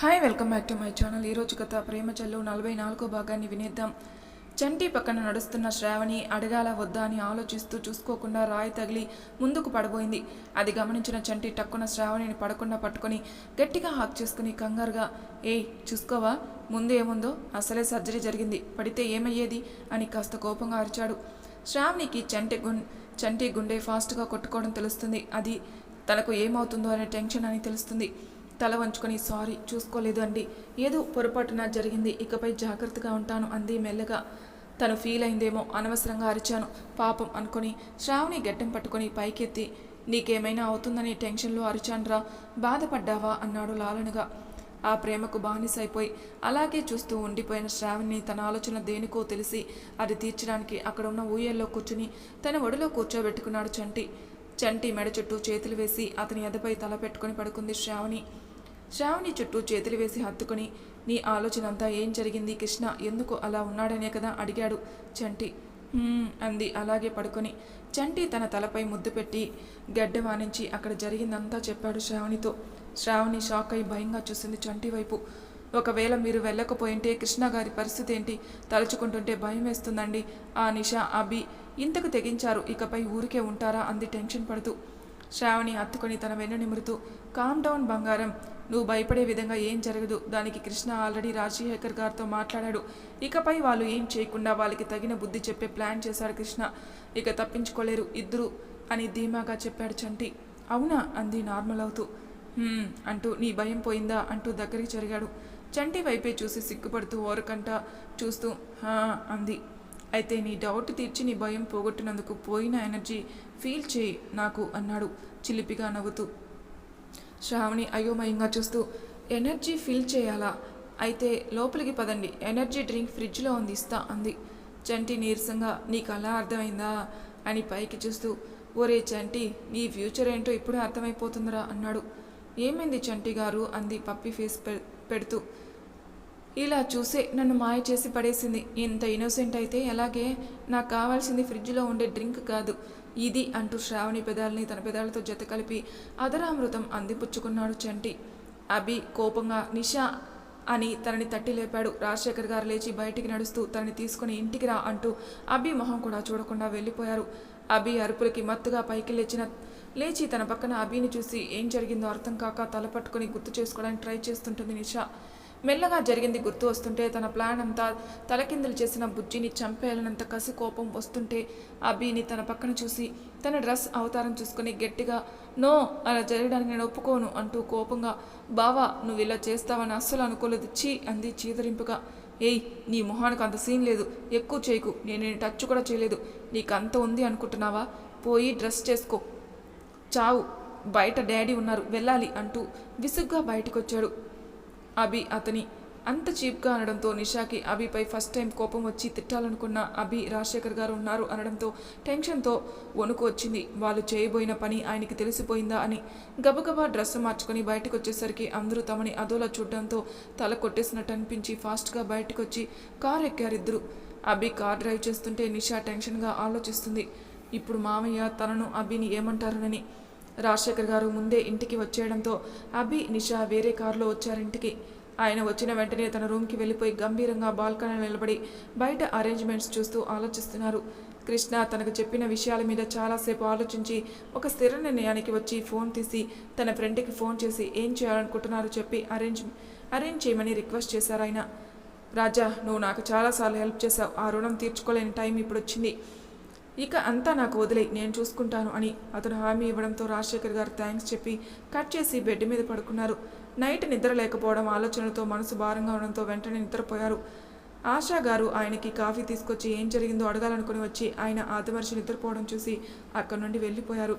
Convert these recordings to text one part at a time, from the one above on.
Hi welcome back to my channel ఈరోజు గత ప్రేమ చెల్లు నలభై నాలుగో భాగాన్ని వినేద్దాం. చంటి పక్కన నడుస్తున్న శ్రావణి అడగాల వద్దా అని ఆలోచిస్తూ చూసుకోకుండా రాయి తగిలి ముందుకు పడబోయింది. అది గమనించిన చంటి టక్కున శ్రావణిని పడకుండా పట్టుకొని గట్టిగా హాక్ చేసుకుని కంగారుగా ఏయ్ చూసుకోవా? ముందేముందో అసలే సర్జరీ జరిగింది. పడితే ఏమయ్యేది? అని కాస్త కోపంగా అరిచాడు. శ్రావణికి చంటి గుం చంటి గుండె ఫాస్ట్గా కొట్టుకోవడం తెలుస్తుంది. అది తనకు ఏమవుతుందో అనే టెన్షన్ అని తెలుస్తుంది. తల వంచుకొని సారీ చూసుకోలేదు అండి. ఏదో పొరపాటున జరిగింది. ఇకపై జాగ్రత్తగా ఉంటాను అంది మెల్లగా. తను ఫీల్ అయిందేమో అనవసరంగా అరిచాను. పాపం అనుకొని శ్రావణి గడ్డం పట్టుకొని పైకెత్తి నీకేమైనా అవుతుందని టెన్షన్లో అరిచాన్రా. బాధపడ్డావా? అన్నాడు లాలనగా. ఆ ప్రేమకు బానిసైపోయి అలాగే చూస్తూ ఉండిపోయిన శ్రావణిని తన ఆలోచన దేనికో తెలిసి అది తీర్చడానికి అక్కడ ఉన్న ఊయల్లో కూర్చుని తన ఒడిలో కూర్చోబెట్టుకున్నాడు చంటి. చంటి మెడ చుట్టూ చేతులు వేసి అతని ఎదపై తల పెట్టుకొని పడుకుంది శ్రావణి. శ్రావణి చుట్టూ చేతులు వేసి హత్తుకుని నీ ఆలోచన అంతా ఏం జరిగింది కృష్ణ? ఎందుకు అలా ఉన్నాడనే కదా? అడిగాడు చంటి. అంది. అలాగే పడుకొని. చంటి తన తలపై ముద్దు పెట్టి గడ్డ వానించి అక్కడ జరిగిందంతా చెప్పాడు శ్రావణితో. శ్రావణి షాక్ అయి భయంగా చూసింది చంటి వైపు. ఒకవేళ మీరు వెళ్ళకపోయింటే కృష్ణ గారి పరిస్థితి ఏంటి? తలుచుకుంటుంటే భయం వేస్తుందండి. ఆ నిషా అభి ఇంతకు తెగించారు. ఇకపై ఊరికే ఉంటారా? అంది టెన్షన్ పడుతూ. శ్రావణి హత్తుకొని తన వెన్ను నిమురుతూ కామ్ డౌన్ బంగారం. నువ్వు భయపడే విధంగా ఏం జరగదు. దానికి కృష్ణ ఆల్రెడీ రాజశేఖర్ గారితో మాట్లాడాడు. ఇకపై వాళ్ళు ఏం చేయకుండా వాళ్ళకి తగిన బుద్ధి చెప్పే ప్లాన్ చేశాడు కృష్ణ. ఇక తప్పించుకోలేరు ఇద్దరు అని ధీమాగా చెప్పాడు చంటి. అవునా? అంది నార్మల్ అవుతూ. అంటూ నీ భయం పోయిందా? అంటూ దగ్గరికి జరిగాడు. చంటి వైపే చూసి సిగ్గుపడుతూ ఓరకంట చూస్తూ "హా" అంది. అయితే నీ డౌట్ తీర్చి నీ భయం పోగొట్టినందుకు పోయిన ఎనర్జీ ఫీల్ చేయి నాకు అన్నాడు చిలిపిగా నవ్వుతూ. శ్రావణి అయోమయంగా చూస్తూ ఎనర్జీ ఫిల్ చేయాలా? అయితే లోపలికి పదండి. ఎనర్జీ డ్రింక్ ఫ్రిడ్జ్లో ఉంది ఇస్తా అంది. చంటి నీరసంగా నీకు అలా అర్థమైందా? అని పైకి చూస్తూ ఒరే చంటి నీ ఫ్యూచర్ ఏంటో ఇప్పుడే అర్థమైపోతుందిరా అన్నాడు. ఏమైంది చంటి గారు? అంది పప్పి ఫేస్ పె పెడుతూ. ఇలా చూసే నన్ను మాయ చేసి పడేసింది. ఇంత ఇన్నోసెంట్ అయితే ఎలాగే? నాకు కావాల్సింది ఫ్రిడ్జ్లో ఉండే డ్రింక్ కాదు. ఇది అంటూ శ్రావణి పెదాలని తన పెదాలతో జత కలిపి అదరామృతం అందిపుచ్చుకున్నాడు చంటి. అభి కోపంగా నిషా అని తనని తట్టి లేపాడు. రాజశేఖర్ గారు లేచి బయటికి నడుస్తూ తనని తీసుకుని ఇంటికి రా అంటూ అభి మొహం కూడా చూడకుండా వెళ్ళిపోయారు. అభి అరుపులకి మత్తుగా పైకి లేచిన లేచి తన పక్కన అభిని చూసి ఏం జరిగిందో అర్థం కాక తల పట్టుకొని గుర్తు చేసుకోవడానికి ట్రై చేస్తుంటుంది నిషా. మెల్లగా జరిగింది గుర్తు వస్తుంటే తన ప్లాన్ అంతా తలకిందులు చేసిన బుజ్జిని చంపేయాలనంత కసి కోపం వస్తుంటే అభిని తన పక్కన చూసి తన డ్రెస్ అవతారం చూసుకుని గట్టిగా నో అలా జరగడానికి నేను ఒప్పుకోను అంటూ కోపంగా బావా నువ్వు ఇలా చేస్తావని అస్సలు అనుకోలేదు. చీ అంది చీదరింపుగా. ఏయ్ నీ మొహానికి అంత సీన్ లేదు. ఎక్కువ చేయకు. నేను నేను టచ్ కూడా చేయలేదు. నీకు అంత ఉంది అనుకుంటున్నావా? పోయి డ్రెస్ చేసుకో. చావు. బయట డాడీ ఉన్నారు. వెళ్ళాలి అంటూ విసుగ్గా బయటకొచ్చాడు. అభి అతని అంత చీప్గా అనడంతో నిషాకి అభిపై ఫస్ట్ టైం కోపం వచ్చి తిట్టాలనుకున్న అభి రాజశేఖర్ గారు ఉన్నారు అనడంతో టెన్షన్తో వణుకు వచ్చింది. వాళ్ళు చేయబోయిన పని ఆయనకి తెలిసిపోయిందా అని గబగబా డ్రెస్ మార్చుకొని బయటకు వచ్చేసరికి అందరూ తమని అదోలా చూడడంతో తల కొట్టేసినట్టు అనిపించి ఫాస్ట్గా బయటకు వచ్చి కారు ఎక్కారిద్దరు. అభి కార్ డ్రైవ్ చేస్తుంటే నిషా టెన్షన్గా ఆలోచిస్తుంది. ఇప్పుడు మామయ్య తనను అభిని ఏమంటారునని రాజశేఖర్ గారు ముందే ఇంటికి వచ్చేయడంతో అభి నిషా వేరే కారులో వచ్చారింటికి. ఆయన వచ్చిన వెంటనే తన రూమ్కి వెళ్ళిపోయి గంభీరంగా బాల్కనీలో నిలబడి బయట అరేంజ్మెంట్స్ చూస్తూ ఆలోచిస్తున్నారు. కృష్ణ తనకు చెప్పిన విషయాల మీద చాలాసేపు ఆలోచించి ఒక స్థిర నిర్ణయానికి వచ్చి ఫోన్ తీసి తన ఫ్రెండ్కి ఫోన్ చేసి ఏం చేయాలనుకుంటున్నారో చెప్పి అరేంజ్ అరేంజ్ చేయమని రిక్వెస్ట్ చేశారు ఆయన. రాజా నువ్వు నాకు చాలాసార్లు హెల్ప్ చేశావు. ఆ రుణం తీర్చుకోలేని టైం ఇప్పుడు వచ్చింది. ఇక అంతా నాకు వదిలే నేను చూసుకుంటాను అని అతను హామీ ఇవ్వడంతో రాజశేఖర్ గారు థ్యాంక్స్ చెప్పి కట్ చేసి బెడ్ మీద పడుకున్నారు. నైట్ నిద్ర లేకపోవడం ఆలోచనలతో మనసు భారంగా ఉండడంతో వెంటనే నిద్రపోయారు. ఆశా గారు ఆయనకి కాఫీ తీసుకొచ్చి ఏం జరిగిందో అడగాలనుకుని వచ్చి ఆయన ఆదమర్చి నిద్రపోవడం చూసి అక్కడి నుండి వెళ్ళిపోయారు.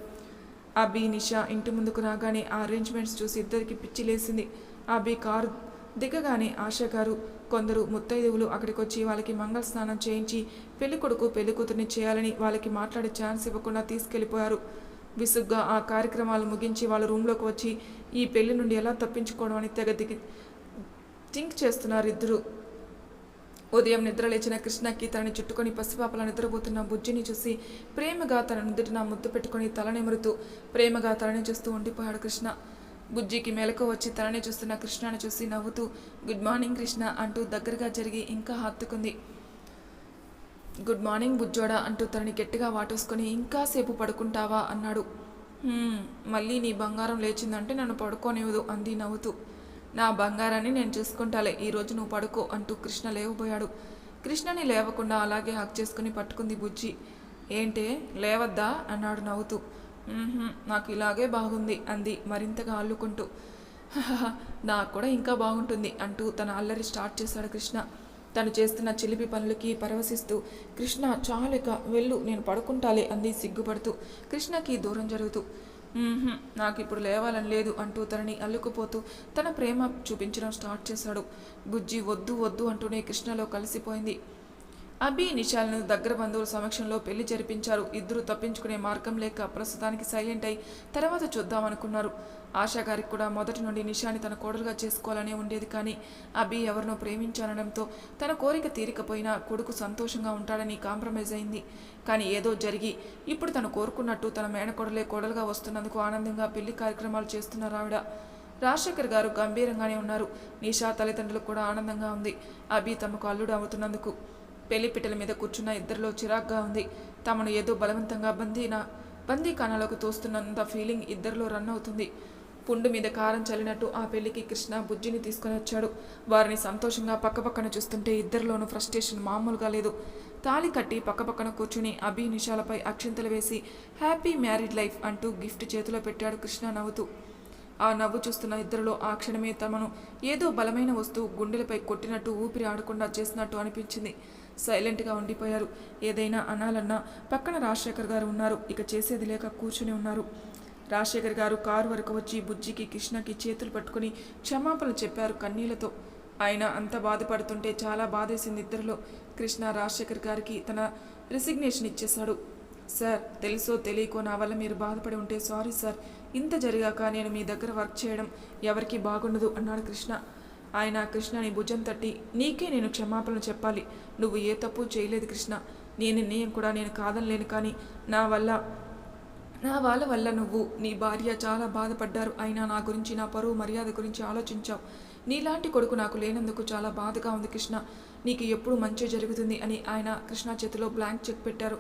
అభి నిషా ఇంటి ముందుకు రాగానే ఆ అరేంజ్మెంట్స్ చూసి ఇద్దరికి పిచ్చి లేసింది. అభి కారు దిగగానే ఆశగారు కొందరు ముత్తైదువులు అక్కడికొచ్చి వాళ్ళకి మంగళ స్నానం చేయించి పెళ్ళి కొడుకు పెళ్ళి కూతుర్ని చేయాలని వాళ్ళకి మాట్లాడే ఛాన్స్ ఇవ్వకుండా తీసుకెళ్ళిపోయారు విసుగ్గా ఆ కార్యక్రమాలు ముగించి వాళ్ళ రూమ్లోకి వచ్చి ఈ పెళ్ళి నుండి ఎలా తప్పించుకోవడం అని తెగ దిగి థింక్ చేస్తున్నారు ఇద్దరు. ఉదయం నిద్ర లేచిన కృష్ణకి తనని చుట్టుకొని పసిపాపలా నిద్రపోతున్న బుజ్జిని చూసి ప్రేమగా తన నుదుటిన ముద్దు పెట్టుకొని తల నిమురుతూ ప్రేమగా తలని చూస్తూ ఉండిపోయాడు కృష్ణ. బుజ్జికి మెలకు వచ్చి తనని చూస్తున్న కృష్ణని చూసి నవ్వుతూ గుడ్ మార్నింగ్ కృష్ణ అంటూ దగ్గరగా జరిగి ఇంకా హత్తుకుంది. గుడ్ మార్నింగ్ బుజ్జోడా అంటూ తనని గట్టిగా వాటేసుకొని ఇంకాసేపు పడుకుంటావా? అన్నాడు. మళ్ళీ నీ బంగారం లేచిందంటే నన్ను పడుకోనివ్వదు అంది నవ్వుతూ. నా బంగారాన్ని నేను చూసుకుంటాలే ఈరోజు నువ్వు పడుకో అంటూ కృష్ణ లేవబోయాడు. కృష్ణని లేవకుండా అలాగే హక్ చేసుకుని పట్టుకుంది బుజ్జి. ఏంటే లేవద్దా? అన్నాడు నవ్వుతూ. నాకు ఇలాగే బాగుంది అంది మరింతగా అల్లుకుంటూ. నాకు కూడా ఇంకా బాగుంటుంది అంటూ తన అల్లరి స్టార్ట్ చేశాడు కృష్ణ. తను చేస్తున్న చిలిపి పనులకి పరవశిస్తూ కృష్ణ చాలిక వెళ్ళు నేను పడుకుంటాలే అంది సిగ్గుపడుతూ. కృష్ణకి దూరం జరుగుతూ నాకు ఇప్పుడు లేవాలని లేదు అంటూ తనని అల్లుకుపోతూ తన ప్రేమ చూపించడం స్టార్ట్ చేశాడు. బుజ్జి వద్దు వద్దు అంటూనే కృష్ణలో కలిసిపోయింది. అభి నిషాల్ను దగ్గర బంధువుల సమక్షంలో పెళ్ళి జరిపించారు. ఇద్దరు తప్పించుకునే మార్గం లేక ప్రస్తుతానికి సైలెంట్ అయి తర్వాత చూద్దామనుకున్నారు. ఆశా గారికి కూడా మొదటి నుండి నిషాని తన కోడలుగా చేసుకోవాలనే ఉండేది కానీ అభి ఎవరినో ప్రేమించానడంతో తన కోరిక తీరికపోయినా కొడుకు సంతోషంగా ఉంటాడని కాంప్రమైజ్ అయింది. కానీ ఏదో జరిగి ఇప్పుడు తను కోరుకున్నట్టు తన మేనకోడలే కోడలుగా వస్తున్నందుకు ఆనందంగా పెళ్ళి కార్యక్రమాలు చేస్తున్నారు ఆవిడ రాజశేఖర్ గారు గంభీరంగానే ఉన్నారు. నిషా తల్లిదండ్రులకు కూడా ఆనందంగా ఉంది. అభి తమకు అల్లుడు అవుతున్నందుకు పెళ్ళిపిట్టల మీద కూర్చున్న ఇద్దరిలో చిరాగ్గా ఉంది. తమను ఏదో బలవంతంగా బందీన బందీఖానాలోకి తోస్తున్నంత ఫీలింగ్ ఇద్దరిలో రన్ అవుతుంది. పుండు మీద కారం చల్లినట్టు ఆ పెళ్ళికి కృష్ణ బుజ్జిని తీసుకొని వచ్చాడు. వారిని సంతోషంగా పక్కపక్కన చూస్తుంటే ఇద్దరిలోనూ ఫ్రస్ట్రేషన్ మామూలుగా లేదు. తాళి కట్టి పక్కపక్కన కూర్చుని అభి నిషాలపై అక్షింతలు వేసి హ్యాపీ మ్యారీడ్ లైఫ్ అంటూ గిఫ్ట్ చేతిలో పెట్టాడు కృష్ణ నవ్వుతూ. ఆ నవ్వు చూస్తున్న ఇద్దరిలో ఆ క్షణమే తమను ఏదో బలమైన వస్తువు గుండెలపై కొట్టినట్టు ఊపిరి ఆడకుండా చేసినట్టు అనిపించింది. సైలెంట్గా ఉండిపోయారు. ఏదైనా అనాలన్నా పక్కన రాజశేఖర్ గారు ఉన్నారు. ఇక చేసేది లేక కూర్చుని ఉన్నారు. రాజశేఖర్ గారు కారు వరకు వచ్చి బుజ్జికి కృష్ణకి చేతులు పట్టుకుని క్షమాపణలు చెప్పారు కన్నీళ్ళతో. ఆయన అంత బాధపడుతుంటే చాలా బాధేసింది ఇద్దరిలో. కృష్ణ రాజశేఖర్ గారికి తన రిసిగ్నేషన్ ఇచ్చేశాడు. సార్ తెలుసో తెలియకో నా వల్ల మీరు బాధపడి ఉంటే సారీ సార్. ఇంత జరిగాక నేను మీ దగ్గర వర్క్ చేయడం ఎవరికీ బాగుండదు అన్నాడు కృష్ణ. ఆయన కృష్ణని భుజం తట్టి నీకే నేను క్షమాపణలు చెప్పాలి. నువ్వు ఏ తప్పు చేయలేదు కృష్ణ. నీ నిర్ణయం కూడా నేను కాదనలేను కానీ నా వల్ల నా వాళ్ళ వల్ల నువ్వు నీ భార్య చాలా బాధపడ్డారు. అయినా నా గురించి నా పరువు మర్యాద గురించి ఆలోచించావు. నీలాంటి కొడుకు నాకు లేనందుకు చాలా బాధగా ఉంది కృష్ణ. నీకు ఎప్పుడు మంచి జరుగుతుంది అని ఆయన కృష్ణ చేతిలో బ్లాంక్ చెక్ పెట్టారు.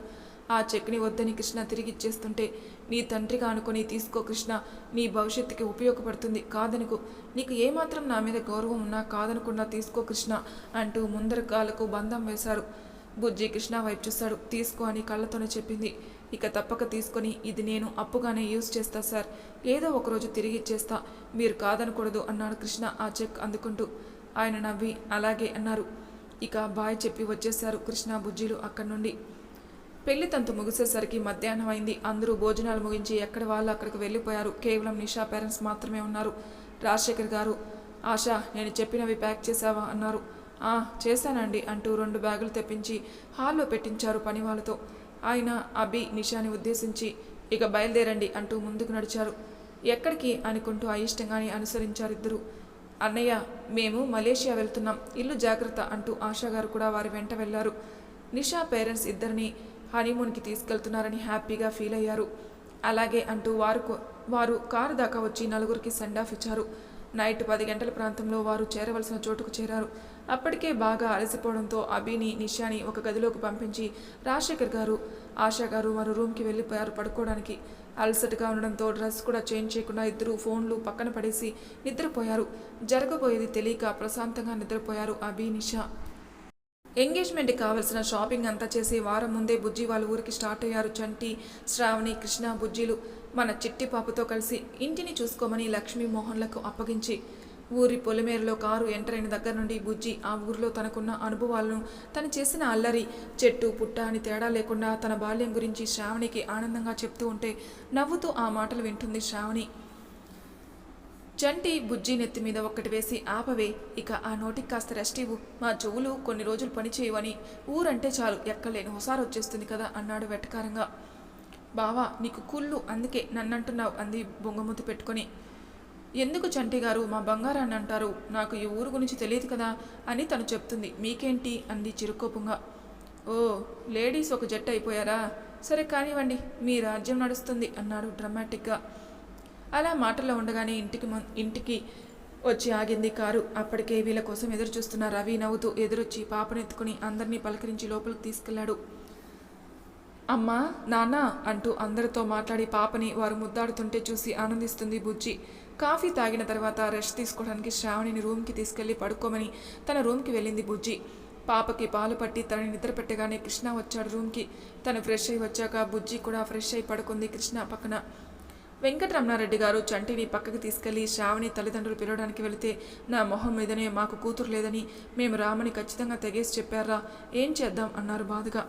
ఆ చెక్ని వద్దని కృష్ణ తిరిగి ఇచ్చేస్తుంటే నీ తండ్రిగా అనుకొని తీసుకో కృష్ణ నీ భవిష్యత్తుకి ఉపయోగపడుతుంది. కాదనుకు. నీకు ఏమాత్రం నా మీద గౌరవం ఉన్నా కాదనకుండా తీసుకో కృష్ణ అంటూ ముందర కాలకు బంధం వేశారు. బుజ్జి కృష్ణ వైపు చూశాడు. తీసుకో అని కళ్ళతోనే చెప్పింది. ఇక తప్పక తీసుకొని ఇది నేను అప్పుగానే యూజ్ చేస్తా సార్. ఏదో ఒకరోజు తిరిగి ఇచ్చేస్తా. మీరు కాదనకూడదు అన్నాడు కృష్ణ ఆ చెక్ అందుకుంటూ. ఆయన నవ్వి అలాగే అన్నారు. ఇక బాయ్ చెప్పి వచ్చేశారు కృష్ణ బుజ్జిలు అక్కడి నుండి పెళ్ళి తంతు ముగిసేసరికి మధ్యాహ్నం అయింది. అందరూ భోజనాలు ముగించి ఎక్కడి వాళ్ళు అక్కడికి వెళ్ళిపోయారు. కేవలం నిషా పేరెంట్స్ మాత్రమే ఉన్నారు. రాజశేఖర్ గారు ఆశ నేను చెప్పినవి ప్యాక్ చేశావా? అన్నారు. ఆ చేశానండి అంటూ రెండు బ్యాగులు తెప్పించి హాల్లో పెట్టించారు పని వాళ్ళతో ఆయన అభి నిషాని ఉద్దేశించి ఇక బయలుదేరండి అంటూ ముందుకు నడిచారు. ఎక్కడికి? అనుకుంటూ అయిష్టంగానే అనుసరించారు ఇద్దరు అన్నయ్య మేము మలేషియా వెళ్తున్నాం. ఇల్లు జాగ్రత్త అంటూ ఆశా గారు కూడా వారి వెంట వెళ్ళారు. నిషా పేరెంట్స్ ఇద్దరిని హనీమూన్కి తీసుకెళ్తున్నారని హ్యాపీగా ఫీల్ అయ్యారు. అలాగే అంటూ వారు వారు కారు దాకా వచ్చి నలుగురికి సెండ్ ఆఫ్ ఇచ్చారు. నైట్ పది గంటల ప్రాంతంలో వారు చేరవలసిన చోటుకు చేరారు. అప్పటికే బాగా అలసిపోవడంతో అభిని నిషాని ఒక గదిలోకి పంపించి రాజశేఖర్ గారు ఆశా గారు మరో రూమ్కి వెళ్ళిపోయారు పడుకోవడానికి. అలసటగా ఉండడంతో డ్రెస్ కూడా చేంజ్ చేయకుండా ఇద్దరు ఫోన్లు పక్కన పడేసి నిద్రపోయారు. జరగబోయేది తెలియక ప్రశాంతంగా నిద్రపోయారు అభి నిషా. ఎంగేజ్మెంట్కి కావలసిన షాపింగ్ అంతా చేసి వారం ముందే బుజ్జి వాళ్ళ ఊరికి స్టార్ట్ అయ్యారు చంటి శ్రావణి కృష్ణ బుజ్జిలు. మన చిట్టి పాపతో కలిసి ఇంటిని చూసుకోమని లక్ష్మీ మోహన్లకు అప్పగించి. ఊరి పొలిమేరలో కారు ఎంటర్ అయిన దగ్గర నుండి బుజ్జి ఆ ఊరిలో తనకున్న అనుభవాలను తను చేసిన అల్లరి చెట్టు పుట్ట అని తేడా లేకుండా తన బాల్యం గురించి శ్రావణికి ఆనందంగా చెప్తూ ఉంటే నవ్వుతూ ఆ మాటలు వింటుంది శ్రావణి. చంటి బుజ్జి నెత్తి మీద ఒక్కటి వేసి ఆపవే. ఇక ఆ నోటికి కాస్త రెస్ట్ ఇవ్వు. మా చెవులు కొన్ని రోజులు పని చేయవని. ఊరంటే చాలు ఎక్కలేని హుసారు వచ్చేస్తుంది కదా అన్నాడు వెటకారంగా. బావా నీకు కుళ్ళు అందుకే నన్నంటున్నావు అంది బొంగమూతి పెట్టుకొని. ఎందుకు చంటి గారు మా బంగారాన్ని అంటారు? నాకు ఈ ఊరు గురించి తెలియదు కదా అని తను చెప్తుంది. మీకేంటి? అంది చిరుకోపంగా. ఓ లేడీస్ ఒక జట్టు అయిపోయారా? సరే కానివ్వండి మీ రాజ్యం నడుస్తుంది అన్నాడు డ్రమాటిక్గా అలా మాటల్లో ఉండగానే ఇంటికి ము- ఇంటికి వచ్చి ఆగింది కారు. అప్పటికే వీళ్ళ కోసం ఎదురు చూస్తున్న రవి నవ్వుతూ ఎదురొచ్చి పాపనెత్తుకుని అందరినీ పలకరించి లోపలికి తీసుకెళ్ళాడు అమ్మా నాన్న అంటూ అందరితో మాట్లాడి పాపని వారు ముద్దాడుతుంటే చూసి ఆనందిస్తుంది బుజ్జి. కాఫీ తాగిన తర్వాత రెస్ట్ తీసుకోవడానికి శ్రావణిని రూమ్కి తీసుకెళ్ళి పడుకోమని తన రూమ్కి వెళ్ళింది బుజ్జి. పాపకి పాలు పట్టి తనని నిద్ర పెట్టగానే కృష్ణ వచ్చాడు రూమ్కి. తను ఫ్రెష్ అయి వచ్చాక బుజ్జి కూడా ఫ్రెష్ అయి పడుకుంది కృష్ణ పక్కన. వెంకటరమణారెడ్డి గారు చంటిని పక్కకి తీసుకెళ్ళి శ్రావణి తల్లిదండ్రులు పిలవడానికి వెళితే నా మొహం మీదనే మాకు కూతురు లేదని మేము రామని ఖచ్చితంగా తెగేసి చెప్పారా? ఏం చేద్దాం? అన్నారు బాధగా.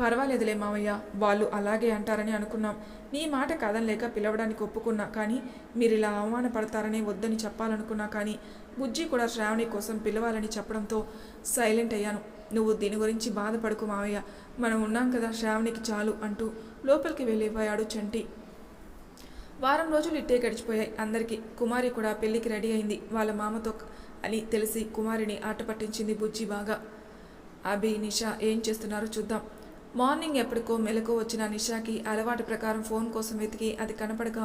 పర్వాలేదులే మావయ్య వాళ్ళు అలాగే అంటారని అనుకున్నాం. నీ మాట కాదనలేక పిలవడానికి ఒప్పుకున్నా కానీ మీరు ఇలా అవమానపడతారని వద్దని చెప్పాలనుకున్నా కానీ బుజ్జి కూడా శ్రావణి కోసం పిలవాలని చెప్పడంతో సైలెంట్ అయ్యాను. నువ్వు దీని గురించి బాధపడకు మావయ్య. మనం ఉన్నాం కదా శ్రావణికి చాలు అంటూ లోపలికి వెళ్ళిపోయాడు చంటి. వారం రోజులు ఇట్టే గడిచిపోయాయి. అందరికీ కుమారి కూడా పెళ్ళికి రెడీ అయింది. వాళ్ళ మామతో అని తెలిసి కుమారిని ఆట పట్టించింది బుజ్జి బాగా. అభి నిషా ఏం చేస్తున్నారో చూద్దాం. మార్నింగ్ ఎప్పటికో మెలకు వచ్చిన నిషాకి అలవాటు ప్రకారం ఫోన్ కోసం వెతికి అది కనపడక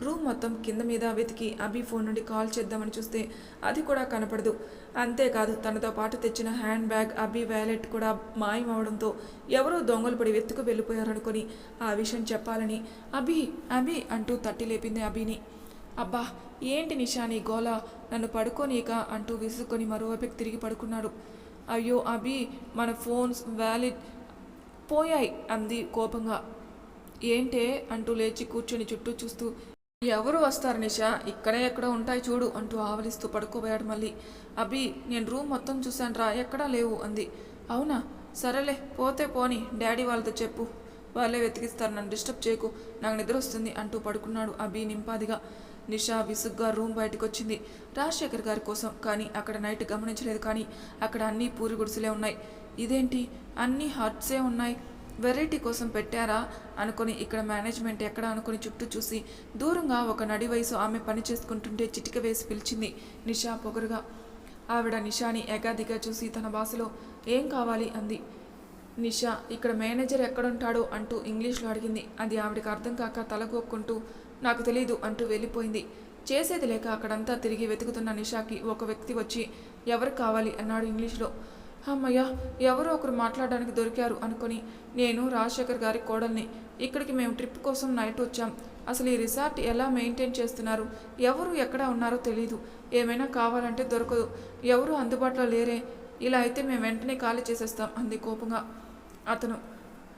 రూమ్ మొత్తం కింద మీద వెతికి అభి ఫోన్ నుండి కాల్ చేద్దామని చూస్తే అది కూడా కనపడదు. అంతేకాదు తనతో పాటు తెచ్చిన హ్యాండ్ బ్యాగ్ అభి వ్యాలెట్ కూడా మాయమవడంతో ఎవరో దొంగలు పడి వెతుకు వెళ్ళిపోయారనుకొని ఆ విషయం చెప్పాలని అభి అభి అంటూ తట్టి లేపింది అభిని. అబ్బా ఏంటి నిషాని గోల? నన్ను పడుకోనీక అంటూ విసుక్కొని మరోవైపుకి తిరిగి పడుకున్నాడు. అయ్యో అభి మన ఫోన్స్ వ్యాలెట్ పోయాయి అంది కోపంగా. ఏంటే? అంటూ లేచి కూర్చొని చుట్టూ చూస్తూ ఎవరు వస్తారు నిషా? ఇక్కడే ఎక్కడో ఉంటాయి చూడు అంటూ ఆవలిస్తూ పడుకోబోయాడు మళ్ళీ. అభి నేను రూమ్ మొత్తం చూశాను రా ఎక్కడా లేవు అంది. అవునా? సరేలే పోతే పోని డాడీ వాళ్ళతో చెప్పు. వాళ్ళే వెతికిస్తారు నన్ను డిస్టర్బ్ చేయకు నాకు నిద్ర వస్తుంది అంటూ పడుకున్నాడు అభి నింపాదిగా. నిషా విసుగ్గా రూమ్ బయటకు వచ్చింది రాజశేఖర్ గారి కోసం కానీ అక్కడ నైట్ గమనించలేదు కానీ అక్కడ అన్నీ పూరి గుడిసెలే ఉన్నాయి. ఇదేంటి? అన్నీ హర్ట్సే ఉన్నాయి. వెరైటీ కోసం పెట్టారా? అనుకొని ఇక్కడ మేనేజ్మెంట్ ఎక్కడ అనుకుని చుట్టూ చూసి దూరంగా ఒక నడి వయసు ఆమె పని చేసుకుంటుంటే చిటిక వేసి పిలిచింది నిషా పొగరుగా. ఆవిడ నిషాని ఎగాదిగా చూసి తన భాషలో ఏం కావాలి? అంది. నిషా ఇక్కడ మేనేజర్ ఎక్కడుంటాడో అంటూ ఇంగ్లీష్లో అడిగింది. అది ఆవిడకి అర్థం కాక తలగొక్కుంటూ నాకు తెలీదు అంటూ వెళ్ళిపోయింది. చేసేది లేక అక్కడంతా తిరిగి వెతుకుతున్న నిషాకి ఒక వ్యక్తి వచ్చి ఎవరు కావాలి? అన్నాడు ఇంగ్లీష్లో. అమ్మయ్య ఎవరో ఒకరు మాట్లాడడానికి దొరికారు అనుకొని నేను రాజశేఖర్ గారి కోడల్ని. ఇక్కడికి మేము ట్రిప్ కోసం నైట్ వచ్చాం. అసలు ఈ రిసార్ట్ ఎలా మెయింటైన్ చేస్తున్నారు? ఎవరు ఎక్కడ ఉన్నారో తెలియదు ఏమైనా కావాలంటే దొరకదు. ఎవరు అందుబాటులో లేరే. ఇలా అయితే మేము వెంటనే ఖాళీ చేసేస్తాం అంది కోపంగా. అతను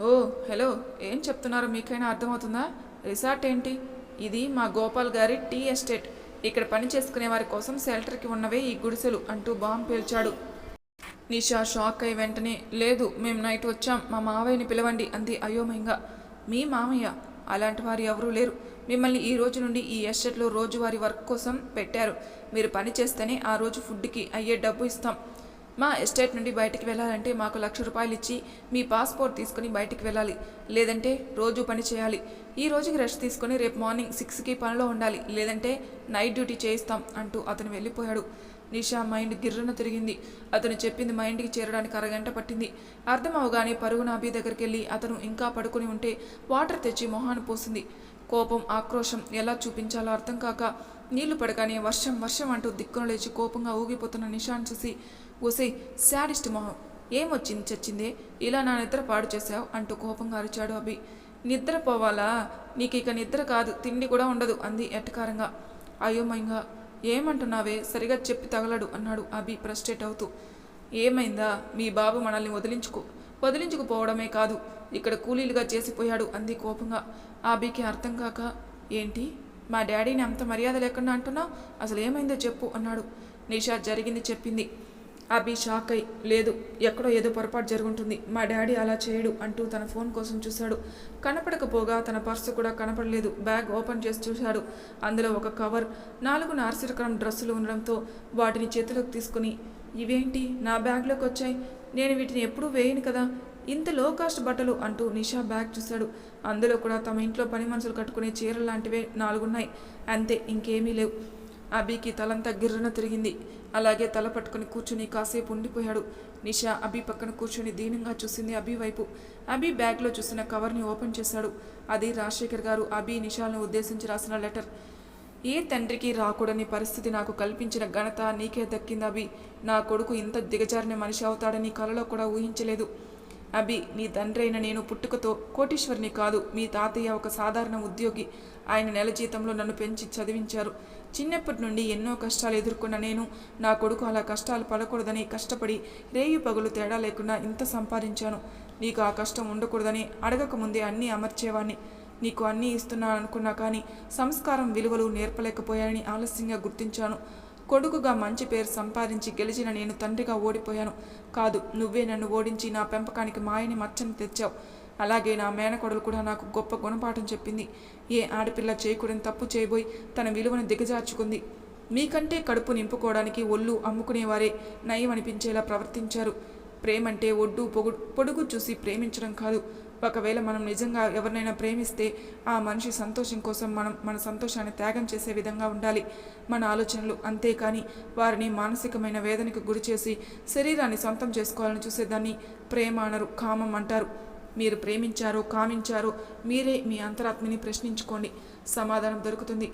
ఓ హలో ఏం చెప్తున్నారు? మీకైనా అర్థమవుతుందా? రిసార్ట్ ఏంటి? ఇది మా గోపాల్ గారి టీ ఎస్టేట్. ఇక్కడ పని చేసుకునే వారి కోసం షెల్టర్కి ఉన్నవే ఈ గుడిసెలు అంటూ బాంబు పేల్చాడు. నిషా షాక్ అయి వెంటనే లేదు మేము నైట్ వచ్చాం మా మావయ్యని పిలవండి అంది అయోమయంగా. మీ మామయ్య? అలాంటి వారు ఎవరూ లేరు. మిమ్మల్ని ఈ రోజు నుండి ఈ ఎస్టేట్లో రోజువారీ వర్క్ కోసం పెట్టారు. మీరు పని చేస్తేనే ఆ రోజు ఫుడ్కి అయ్యే డబ్బు ఇస్తాం. మా ఎస్టేట్ నుండి బయటికి వెళ్ళాలంటే మాకు లక్ష రూపాయలు ఇచ్చి మీ పాస్పోర్ట్ తీసుకుని బయటికి వెళ్ళాలి. లేదంటే రోజు పని చేయాలి. ఈ రోజుకి రెస్ట్ తీసుకుని రేపు మార్నింగ్ సిక్స్కి పనిలో ఉండాలి. లేదంటే నైట్ డ్యూటీ చేయిస్తాం అంటూ అతను వెళ్ళిపోయాడు. నిషా మైండ్ గిర్రన తిరిగింది. అతను చెప్పింది మైండ్కి చేరడానికి అరగంట పట్టింది. అర్థం అవగానే పరుగున అభి దగ్గరికి వెళ్ళి అతను ఇంకా పడుకుని ఉంటే వాటర్ తెచ్చి మొహాన్ని పోసింది. కోపం ఆక్రోశం ఎలా చూపించాలో అర్థం కాక నీళ్ళు పడగానే వర్షం వర్షం అంటూ దిక్కున లేచి కోపంగా ఊగిపోతున్న నిషాన్ చూసి ఓసై శాడిస్ట్ మొహం. ఏమొచ్చింది చచ్చిందే? ఇలా నా నిద్ర పాడు చేశావు అంటూ కోపంగా అరిచాడు అభి. నిద్ర పోవాలా? నీకు ఇక నిద్ర కాదు తిండి కూడా ఉండదు అంది ఎట్టకారంగా అయోమయంగా ఏమంటున్నావే? సరిగా చెప్పి తగలడు అన్నాడు అభి ఫ్రస్ట్రేట్ అవుతూ. ఏమైందా? మీ బాబు మనల్ని వదిలించుకో. వదిలించుకుపోవడమే కాదు ఇక్కడ కూలీలుగా చేసిపోయాడు అంది కోపంగా. అభికి అర్థం కాక ఏంటి? మా డాడీని అంత మర్యాద లేకుండా అంటున్నావు? అసలు ఏమైందో చెప్పు అన్నాడు. నిషా జరిగింది చెప్పింది. అభి షాక్ అయి లేదు ఎక్కడో ఏదో పొరపాటు జరుగుంటుంది. మా డాడీ అలా చేయడు అంటూ తన ఫోన్ కోసం చూశాడు. కనపడకపోగా తన పర్సు కూడా కనపడలేదు. బ్యాగ్ ఓపెన్ చేసి చూశాడు. అందులో ఒక కవర్ నాలుగు నార్సిరకరం డ్రెస్సులు ఉండడంతో వాటిని చేతిలోకి తీసుకుని ఇవేంటి? నా బ్యాగ్లోకి వచ్చాయి. నేను వీటిని ఎప్పుడూ వేయను కదా. ఇంత లో కాస్ట్ బట్టలు అంటూ నిషా బ్యాగ్ చూశాడు. అందులో కూడా తమ ఇంట్లో పని మనుషులు కట్టుకునే చీరలు లాంటివే నాలుగున్నాయి. అంతే ఇంకేమీ లేవు. అభికి తలంతా గిర్రన తిరిగింది. అలాగే తల పట్టుకుని కూర్చుని కాసేపు ఉండిపోయాడు. నిషా అభి పక్కన కూర్చుని దీనంగా చూసింది అభి వైపు. అభి బ్యాగ్లో చూసిన కవర్ని ఓపెన్ చేశాడు. అది రాజశేఖర్ గారు అభి నిషాలను ఉద్దేశించి రాసిన లెటర్. ఏ తండ్రికి రాకూడని పరిస్థితి నాకు కల్పించిన ఘనత నీకే దక్కింది అభి. నా కొడుకు ఇంత దిగజారిన మనిషి అవుతాడని కలలో కూడా ఊహించలేదు. అభి నీ తండ్రి అయిన నేను పుట్టుకతో కోటీశ్వరిని కాదు. మీ తాతయ్య ఒక సాధారణ ఉద్యోగి. ఆయన నెల జీతంలో నన్ను పెంచి చదివించారు. చిన్నప్పటి నుండి ఎన్నో కష్టాలు ఎదుర్కొన్న నేను నా కొడుకు అలా కష్టాలు పడకూడదని కష్టపడి రేయి పగులు తేడా లేకుండా ఇంత సంపాదించాను. నీకు ఆ కష్టం ఉండకూడదని అడగక ముందే అన్నీ అమర్చేవాణ్ణి. నీకు అన్నీ ఇస్తున్నాను అనుకున్నా కానీ సంస్కారం విలువలు నేర్పలేకపోయానని ఆలస్యంగా గుర్తించాను. కొడుకుగా మంచి పేరు సంపాదించి గెలిచిన నేను తండ్రిగా ఓడిపోయాను. కాదు నువ్వే నన్ను ఓడించి నా పెంపకానికి మాయని మచ్చని తెచ్చావు. అలాగే నా మేనకోడలు కూడా నాకు గొప్ప గుణపాఠం చెప్పింది. ఏ ఆడపిల్ల చేయకూడని తప్పు చేయబోయి తన విలువను దిగజార్చుకుంది. మీకంటే కడుపు నింపుకోవడానికి ఒళ్ళు అమ్ముకునేవారే నయం అనిపించేలా ప్రవర్తించారు. ప్రేమంటే ఒడ్డు పొగు పొడుగు చూసి ప్రేమించడం కాదు. ఒకవేళ మనం నిజంగా ఎవరినైనా ప్రేమిస్తే ఆ మనిషి సంతోషం కోసం మనం మన సంతోషాన్ని త్యాగం చేసే విధంగా ఉండాలి. మన ఆలోచనలు అంతేకాని వారిని మానసికమైన వేదనకు గురి చేసి శరీరాన్ని సొంతం చేసుకోవాలని చూసేదాన్ని ప్రేమ అనరు కామం అంటారు. మీరు ప్రేమించారో కామించారో మీరే మీ అంతరాత్మని ప్రశ్నించుకోండి. సమాధానం దొరుకుతుంది.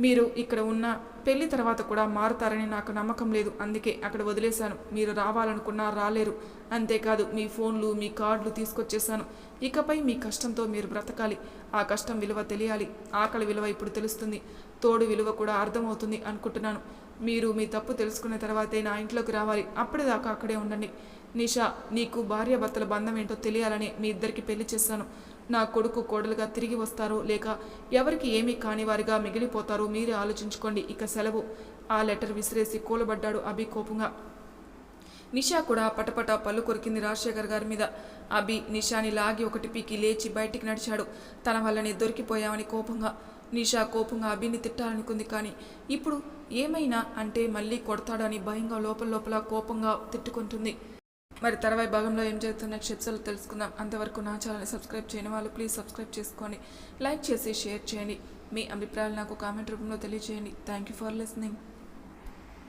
మీరు ఇక్కడ ఉన్న పెళ్ళి తర్వాత కూడా మారుతారని నాకు నమ్మకం లేదు. అందుకే అక్కడ వదిలేశాను. మీరు రావాలనుకున్నా రాలేరు. అంతేకాదు మీ ఫోన్లు మీ కార్డులు తీసుకొచ్చేసాను ఇకపై మీ కష్టంతో మీరు బ్రతకాలి. ఆ కష్టం విలువ తెలియాలి. ఆకలి విలువ ఇప్పుడు తెలుస్తుంది. తోడు విలువ కూడా అర్థమవుతుంది అనుకుంటున్నాను. మీరు మీ తప్పు తెలుసుకున్న తర్వాతే నా ఇంట్లోకి రావాలి. అప్పటిదాకా అక్కడే ఉండండి. నిషా నీకు భార్యాభర్తల బంధం ఏంటో తెలియాలని మీ ఇద్దరికి పెళ్ళి చేశాను. నా కొడుకు కోడలుగా తిరిగి వస్తారో లేక ఎవరికి ఏమీ కాని వారిగా మిగిలిపోతారో మీరే ఆలోచించుకోండి. ఇక సెలవు. ఆ లెటర్ విసిరేసి కూలబడ్డాడు అభి కోపంగా. నిషా కూడా పటపట పళ్ళు కొరికింది రాజశేఖర్ గారి మీద. అభి నిషాని లాగి ఒకటి పీకి లేచి బయటికి నడిచాడు. తన వల్లనే దొరికిపోయామని కోపంగా. నిషా కోపంగా అభిని తిట్టాలనుకుంది కానీ ఇప్పుడు ఏమైనా అంటే మళ్ళీ కొడతాడని భయంగా లోపల లోపల కోపంగా తిట్టుకుంటుంది. మరి తర్వాయి భాగంలో ఏం జరుగుతున్న క్షెప్సలు తెలుసుకుందాం. అంతవరకు నా ఛానల్ని సబ్స్క్రైబ్ చేయని వాళ్ళు ప్లీజ్ సబ్స్క్రైబ్ చేసుకోండి లైక్ చేసి షేర్ చేయండి. మీ అభిప్రాయాలు నాకు కామెంట్ రూపంలో తెలియజేయండి. Thank you for listening